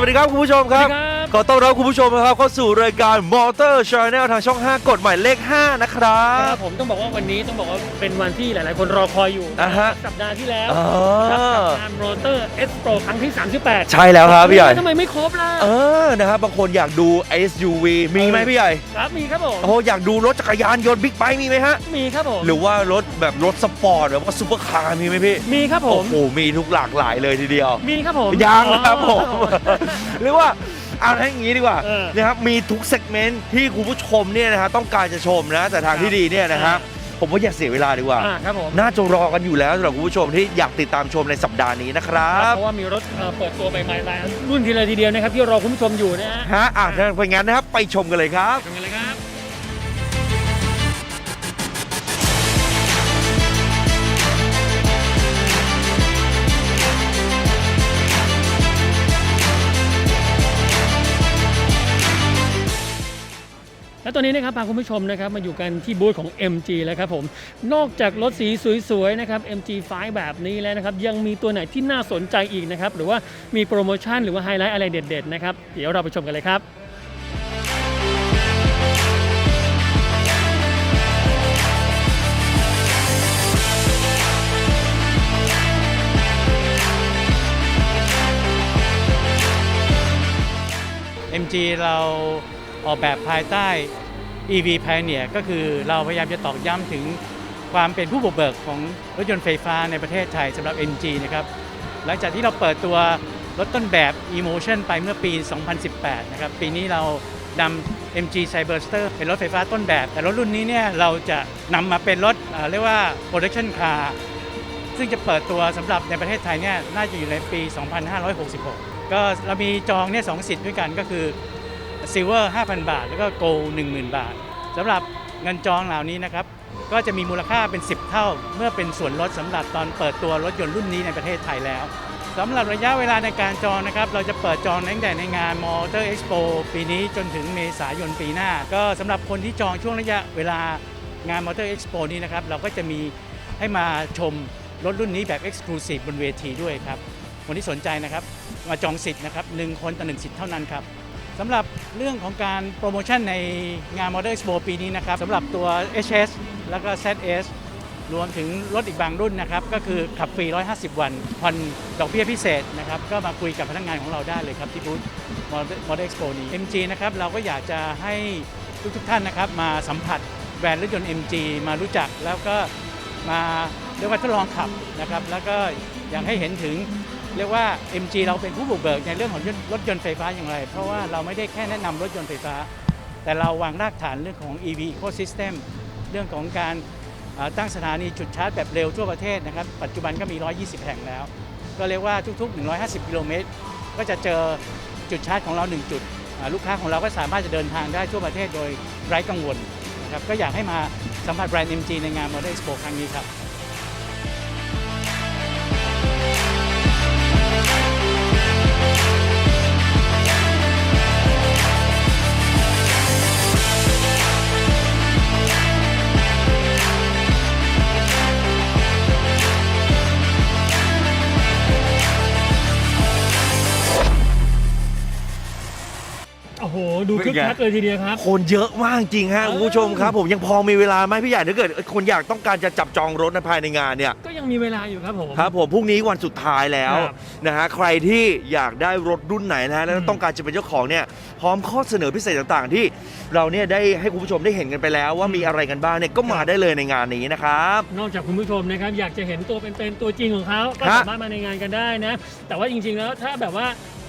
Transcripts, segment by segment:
วัสดีครับคุณผู้ชมครับสวัสดีครับ ขอต้อนรับคุณผู้ชมนะครับเข้าสู่รายการ Motor Channel ทางช่อง 5 กฎหมายเลข 5 นะครัครับบผมต้องบอกว่าวันนี้ต้องบอกว่าเป็นวันที่หลาย ๆ คนรอคอยอยู่อ่าฮะ สัปดาห์ที่แล้วอ๋อ ครับกับงาน โรเตอร์เอสโปรครั้งที่ 38 ใช่แล้วครับพี่ใหญ่ ทำไมไม่ครบล่ะเออนะครับบางคนอยากดู SUV มีไหมพี่ใหญ่ ครับมีครับผมโอ้โหอยากดูรถจักรยานยนต์บิ๊กไบค์มีไหมฮะ มีครับผม หรือว่ารถแบบรถสปอร์ตแบบว่าซุปเปอร์คาร์มีไหมพี่ มีครับผโอ้ม โหมีทุกหลากหลายเลยทีเดียว มีครับผมยังครับผม อ๋อ หรือว่าเอาให้อย่างนี้ดีกว่าเออนะครับมีทุกเซกเมนต์ที่คุณผู้ชมเนี่ยนะฮะต้องการจะชมนะแต่ทางที่ดีเนี่ยนะครับ ผมว่าอย่าเสียเวลาดีกว่า อ่าครับผมน่าจะรอกันอยู่แล้วสำหรับคุณผู้ชมที่อยากติดตามชมในสัปดาห์นี้นะครับ เพราะว่ามีรถเอ่อเปิดตัวใหม่ๆหลายรุ่นทีเลยทีเดียวนะครับที่รอคุณผู้ชมอยู่นะฮะฮะอะถ้าเป็นงั้นนะครับ ไปชมกันเลยครับ ชมกันเลยครับ และตอนนี้นะครับพาคุณผู้ชมนะครับมาอยู่กันที่บูธของ MG แล้วครับผมนอกจากรถสีสวยๆนะครับ MG5 แบบนี้แล้วนะครับยังมีตัวไหนที่น่าสนใจอีกนะครับหรือว่ามีโปรโมชั่นหรือว่าไฮไลท์อะไรเด็ดๆนะครับเดี๋ยวเราไปชมกันเลยครับ MG เรา ออกแบบภายใต้ EV Pioneer ก็คือเราพยายามจะตอกย้ำถึงความเป็นผู้บุกเบิกของรถยนต์ไฟฟ้าในประเทศไทยสำหรับ MG นะครับหลังจากที่เราเปิดตัวรถต้นแบบ Emotion ไปเมื่อปี 2018 นะครับ ปีนี้เรานำ MG Cyberster เป็นรถไฟฟ้าต้นแบบ แต่รถรุ่นนี้เนี่ยเราจะนำมาเป็นรถเอ่อเรียกว่า Production Car ซึ่งจะเปิดตัวสำหรับในประเทศไทยเนี่ยน่าจะอยู่ในปี 2566 ก็เรามีจองเนี่ยสองสิทธิ์ด้วยกันก็คือ Silver 5,000 บาท แล้วก็ Gold 10,000 บาทสำหรับเงินจองเหล่านี้นะครับ ก็จะมีมูลค่าเป็น 10 เท่า เมื่อเป็นส่วนลดสำหรับตอนเปิดตัวรถยนต์รุ่นนี้ในประเทศไทยแล้วสำหรับระยะเวลาในการจองนะครับ เราจะเปิดจองตั้งแต่ในงาน Motor Expo ปีนี้จนถึงเมษายนปีหน้า ก็สำหรับคนที่จองช่วงระยะเวลางาน Motor Expo นี้นะครับ เราก็จะมีให้มาชมรถรุ่นนี้แบบ Exclusive บนเวทีด้วยครับ คนที่สนใจนะครับ มาจองสิทธิ์นะครับหนึ่งคนต่อหนึ่งสิทธิ์เท่านั้นครับ สำหรับเรื่องของการโปรโมชั่นในงาน Model Expo ปีนี้นะครับสำหรับตัว HS แล้วก็ ZS รวมถึงรถอีกบางรุ่นนะครับ ก็คือขับฟรี 150 วันผ่อนดอกเบี้ยพิเศษนะครับ ก็มาคุยกับพนักงานของเราได้เลยครับ ที่บูธ Model Expo นี้ MG นะครับ เราก็อยากจะให้ทุกๆท่านนะครับ มาสัมผัสแบรนด์รถยนต์ MG มารู้จักแล้วก็มาเรียกว่าทดลองขับนะครับ แล้วก็อยากให้เห็นถึง เรียกว่า MG เราเป็นผู้บุกเบิกในเรื่องของรถยนต์ไฟฟ้าอย่างไร เพราะว่าเราไม่ได้แค่แนะนำรถยนต์ไฟฟ้า แต่เราวางรากฐานเรื่องของ EV ecosystem เรื่องของการตั้งสถานีจุดชาร์จแบบเร็วทั่วประเทศนะครับ ปัจจุบันก็มี 120 แห่งแล้ว ก็เรียกว่าทุก ๆ 150 กิโลเมตร ก็จะเจอจุดชาร์จของเรา 1 จุด ลูกค้าของเราก็สามารถจะเดินทางได้ทั่วประเทศโดยไร้กังวลนะครับ ก็อยากให้มาสัมผัสแบรนด์ MG ในงาน Model Expo ครั้งนี้ครับ โอ้โห ดูคึกคักเลยทีเดียวครับ คนเยอะมากจริงฮะเออคุณผู้ชมครับผมยังพอมีเวลาไหมพี่ใหญ่ถ้าเกิด คนอยากต้องการจะจับจองรถในภายในงานเนี่ยก็ยังมีเวลาอยู่ครับผมครับผมพรุ่งนี้วันสุดท้ายแล้วครับนะฮะใครที่อยากได้รถรุ่นไหนนะฮะแล้วอืมต้องการจะเป็นเจ้าของเนี่ยพร้อมข้อเสนอพิเศษต่างๆ ที่เราเนี่ยได้ให้คุณผู้ชมได้เห็นกันไปแล้วว่ามีอะไรกันบ้างเนี่ยก็มาได้เลยในงานนี้นะครับนอกจากคุณผู้ชมนะครับอยากจะเห็นตัวเป็นๆตัวจริงของเขาก็ฮะสามารถมาในงานกันได้นะ แต่ว่าจริงๆแล้วถ้าแบบว่า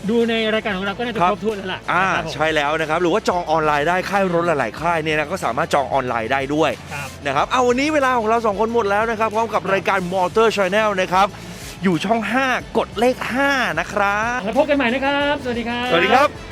ดูในรายการของเราก็น่าจะครับครบถ้วนแล้วล่ะอ่านะครับผมใช่แล้วนะครับ หรือว่าจองออนไลน์ได้ค่ายรถหลาย ๆ ค่ายเนี่ยนะก็สามารถจองออนไลน์ได้ด้วย ครับ นะครับ เอาวันนี้เวลาของเราสองคนหมดแล้วนะครับ พร้อมกับรายการ Motor Channel นะครับ อยู่ช่อง 5 กดเลข 5 นะครับ แล้วพบกันใหม่นะครับ สวัสดีครับ สวัสดีครับ